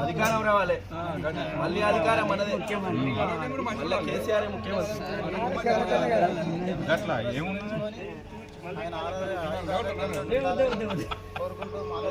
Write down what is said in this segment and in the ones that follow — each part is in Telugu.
అధికారం రావాలి. మళ్ళీ అధికారం మనదే మళ్ళీ కేసీఆర్ ముఖ్యమంత్రి. అట్లా ఏముంది? ఆయన కోరుకుంటూ మాలో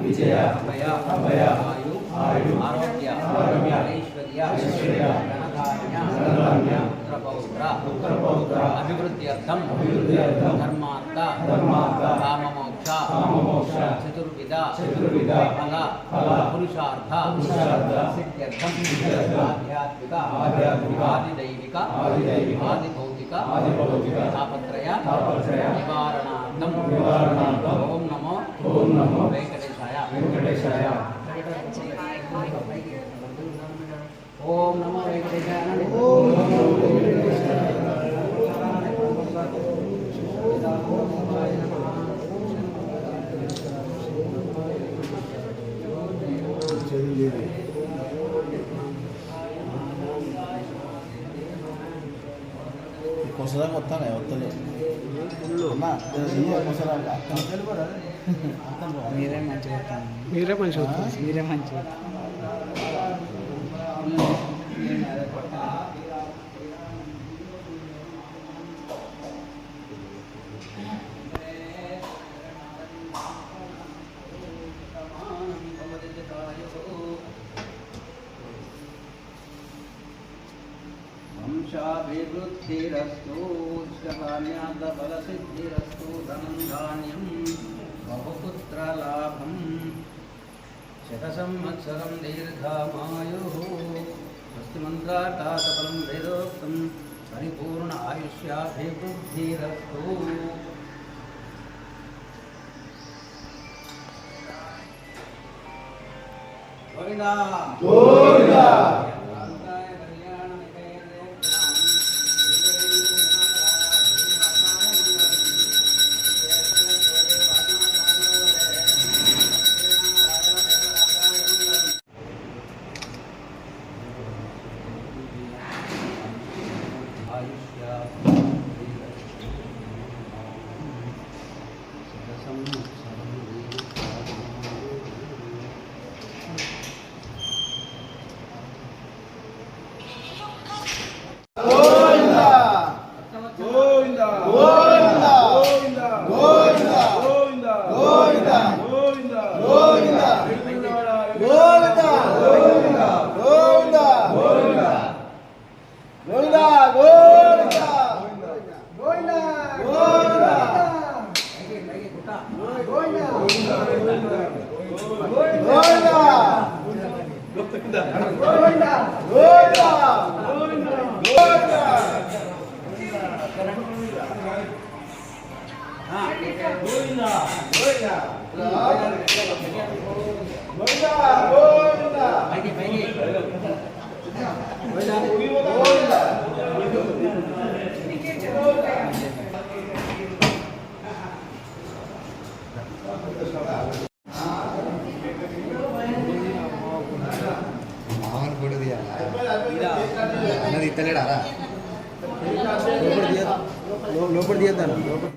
ವಿಜಯ ಅಭಯ ಅಭಯ ಆಯು ಆಯು ಆರೋಗ್ಯ ಆರೋಗ್ಯ ಐಶ್ವರ್ಯ ಐಶ್ವರ್ಯ ಧನಧಾನ್ಯ ಧನಧಾನ್ಯ ಪುತ್ರ ಪೌತ್ರ ಪುತ್ರ ಪೌತ್ರ ಅಭಿವೃದ್ಧ್ಯರ್ಥಂ ಅಭಿವೃದ್ಧ್ಯರ್ಥಂ ಧರ್ಮಾರ್ಥ ಧರ್ಮಾರ್ಥ ಕಾಮ ಮೋಕ್ಷ ಕಾಮ ಮೋಕ್ಷ ಚತುರ್ವಿಧ ಚತುರ್ವಿಧ ಫಲ ಫಲ ಪುರುಷಾರ್ಥ ಪುರುಷಾರ್ಥ ಸಿದ್ಧ್ಯರ್ಥಂ ಸಿದ್ಧ್ಯರ್ಥ ಆಧ್ಯಾತ್ಮಿಕ ಆಧ್ಯಾತ್ಮಿಕ ಆದಿದೈವಿಕ ಆದಿದೈವಿಕ ಆದಿಭೌತಿಕ ಆದಿಭೌತಿಕ ತಾಪತ್ರಯ ತಾಪತ್ರಯ ನಿವಾರಣಾ నివారణార్థం. ఓం నమో ఓం నమో వెంకటేశాయ. వెంకటేశాయ. ఓం నమో వెంకటేశాయ. ఓం నమో కొసదాకా వస్తానే వస్తలే. అమ్మా ఇయ్య కొసదాకా మీరే మంచిగా మీరే మంచిగా మీరే మంచిగా వంశాభివృద్ధిరస్తు బలసిద్ధిరస్తు ధనం ధాన్యం బహుపుత్రలాభం శతసంవత్సరం దీర్ఘమాయు స్వస్తి మంత్రార్థ వేదోక్తం పరిపూర్ణ ఆయుష్యాభివృద్ధిరస్తు గోవిందా గోవిందా లోపల తీయద్దాను లోపల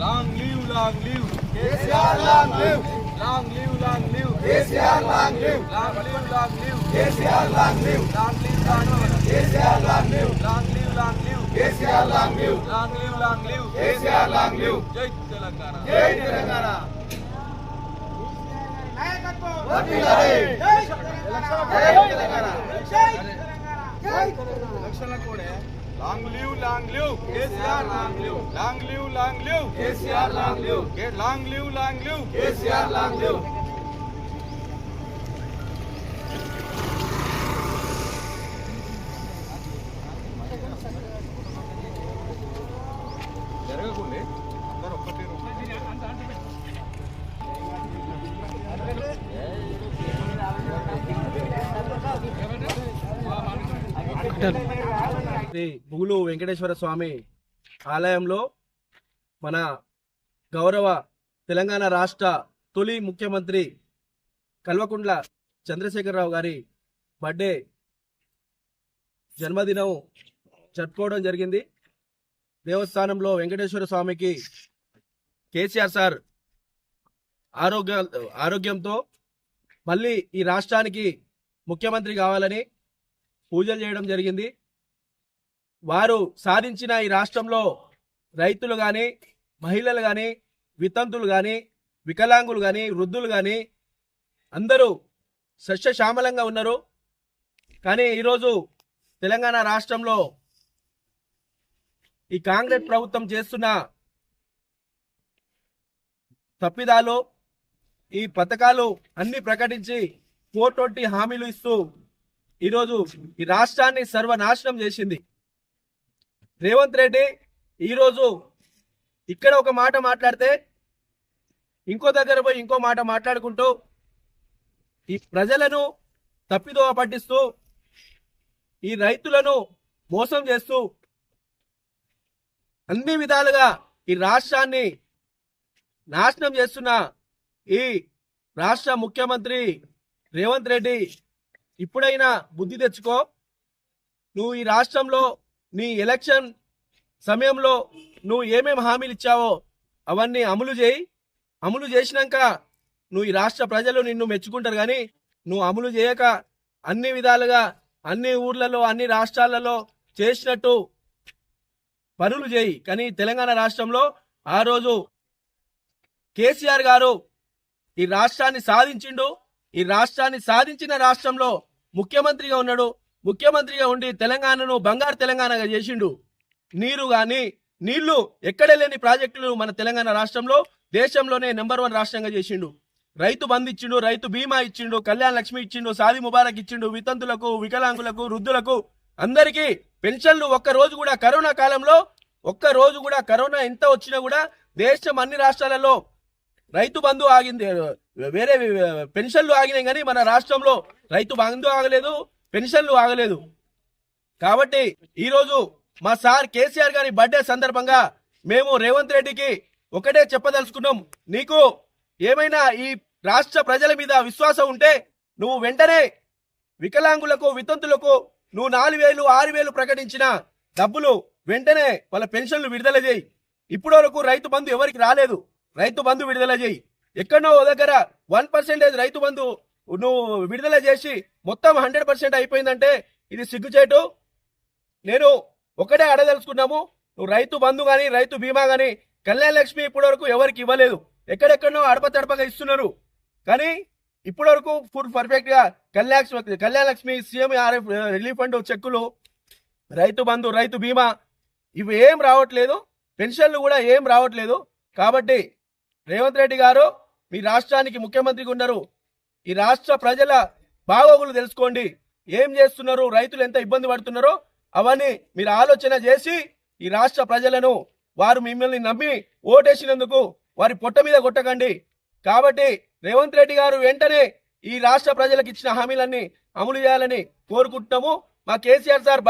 long live long live KCR long live long live long live KCR long live long live long live KCR long live long live long live KCR long live long live long live KCR long live long live long live KCR long live జై తెలంగాణ జై Telangana long live long live. KCR long live. Long live long live. KCR long live. Long live long live. KCR long live. జరగకుండే అందరూ ఒక్కటే శ్రీ బుగులు వెంకటేశ్వర స్వామి ఆలయంలో మన గౌరవ తెలంగాణ రాష్ట్ర తొలి ముఖ్యమంత్రి కల్వకుంట్ల చంద్రశేఖరరావు గారి బర్త్డే జన్మదినం జరుపుకోవడం జరిగింది. దేవస్థానంలో వెంకటేశ్వర స్వామికి కేసీఆర్ సార్ ఆరోగ్య ఆరోగ్యంతో మళ్ళీ ఈ రాష్ట్రానికి ముఖ్యమంత్రి కావాలని పూజలు చేయడం జరిగింది. వారు సాధించిన ఈ రాష్ట్రంలో రైతులు కానీ మహిళలు కానీ వితంతులు కానీ వికలాంగులు కానీ వృద్ధులు కానీ అందరూ సస్యశ్యామలంగా ఉన్నారు. కానీ ఈరోజు తెలంగాణ రాష్ట్రంలో ఈ కాంగ్రెస్ ప్రభుత్వం చేస్తున్న తప్పిదాలు ఈ పథకాలు అన్ని ప్రకటించి కోటొట్టి హామీలు ఇస్తూ ఈరోజు ఈ రాష్ట్రాన్ని సర్వనాశనం చేసింది. రేవంత్ రెడ్డి ఈరోజు ఇక్కడ ఒక మాట మాట్లాడితే ఇంకో దగ్గర పోయి ఇంకో మాట మాట్లాడుకుంటూ ఈ ప్రజలను తప్పిదోవ పట్టిస్తూ ఈ రైతులను మోసం చేస్తూ అన్ని విధాలుగా ఈ రాష్ట్రాన్ని నాశనం చేస్తున్న ఈ రాష్ట్ర ముఖ్యమంత్రి రేవంత్ రెడ్డి ఇప్పుడైనా బుద్ధి తెచ్చుకో. నువ్వు ఈ రాష్ట్రంలో నీ ఎలక్షన్ సమయంలో నువ్వు ఏమేమి హామీలు ఇచ్చావో అవన్నీ అమలు చేయి. అమలు చేసినాక నువ్వు ఈ రాష్ట్ర ప్రజలు నిన్ను మెచ్చుకుంటారు కానీ నువ్వు అమలు చేయక అన్ని విధాలుగా అన్ని ఊర్లలో అన్ని రాష్ట్రాలలో చేసినట్టు పనులు చేయి. కానీ తెలంగాణ రాష్ట్రంలో ఆ రోజు కేసీఆర్ గారు ఈ రాష్ట్రాన్ని సాధించిండు. ఈ రాష్ట్రాన్ని సాధించిన రాష్ట్రంలో ముఖ్యమంత్రిగా ఉన్నాడు. ముఖ్యమంత్రిగా ఉండి తెలంగాణను బంగారు తెలంగాణగా చేసిండు. నీరు కానీ నీళ్ళు ఎక్కడ లేని ప్రాజెక్టులు మన తెలంగాణ రాష్ట్రంలో దేశంలోనే నెంబర్ వన్ రాష్ట్రంగా చేసిండు. రైతు బంధు ఇచ్చిండు రైతు బీమా ఇచ్చిండు కళ్యాణ లక్ష్మి ఇచ్చిండు సాది ముబారక్ ఇచ్చిండు వితంతులకు వికలాంగులకు వృద్ధులకు. అందరికీ పెన్షన్లు ఒక్క రోజు కూడా కరోనా కాలంలో ఒక్క రోజు కూడా కరోనా ఎంత వచ్చినా కూడా దేశం అన్ని రాష్ట్రాలలో రైతు బంధు ఆగింది. వేరే పెన్షన్లు ఆగినాయి కానీ మన రాష్ట్రంలో రైతు బంధు ఆగలేదు. పెన్షన్లు ఆగలేదు. కాబట్టి ఈరోజు మా సార్ కేసీఆర్ గారి బర్త్డే సందర్భంగా మేము రేవంత్ రెడ్డికి ఒకటే చెప్పదలుచుకున్నాం. నీకు ఏమైనా ఈ రాష్ట్ర ప్రజల మీద విశ్వాసం ఉంటే నువ్వు వెంటనే వికలాంగులకు వితంతులకు నువ్వు నాలుగు వేలు ఆరు వేలు ప్రకటించిన డబ్బులు వెంటనే వాళ్ళ పెన్షన్లు విడుదల చేయి. ఇప్పటి వరకు రైతు బంధు ఎవరికి రాలేదు. రైతు బంధు విడుదల చేయి. ఎక్కడో ఓ దగ్గర వన్ పర్సెంటేజ్ రైతు బంధు నువ్వు విడుదల చేసి మొత్తం హండ్రెడ్ పర్సెంట్ అయిపోయిందంటే ఇది సిగ్గుచేటు. నేను ఒకటే అడదలుచుకున్నాము నువ్వు రైతు బంధు కానీ రైతు బీమా కానీ కళ్యాణ లక్ష్మి ఇప్పటి వరకు ఎవరికి ఇవ్వలేదు. ఎక్కడెక్కడో అడప తడపగా ఇస్తున్నారు. కానీ ఇప్పటి వరకు ఫుల్ పర్ఫెక్ట్గా Kalyana Kalyana Lakshmi CM RF relief fund చెక్కులు రైతు బంధు రైతు బీమా ఇవి ఏం రావట్లేదు. పెన్షన్లు కూడా ఏం రావట్లేదు. కాబట్టి రేవంత్ రెడ్డి గారు మీ రాష్ట్రానికి ముఖ్యమంత్రిగా ఉన్నారు. ఈ రాష్ట్ర ప్రజల బాగోగులు తెలుసుకోండి. ఏం చేస్తున్నారు? రైతులు ఎంత ఇబ్బంది పడుతున్నారో అవన్నీ మీరు ఆలోచన చేసి ఈ రాష్ట్ర ప్రజలను వారు మిమ్మల్ని నమ్మి ఓటేసినందుకు వారి పొట్ట మీద కొట్టకండి. కాబట్టి రేవంత్ రెడ్డి గారు వెంటనే ఈ రాష్ట్ర ప్రజలకు ఇచ్చిన హామీలన్నీ అమలు చేయాలని కోరుకుంటున్నాము. మా కేసీఆర్ సార్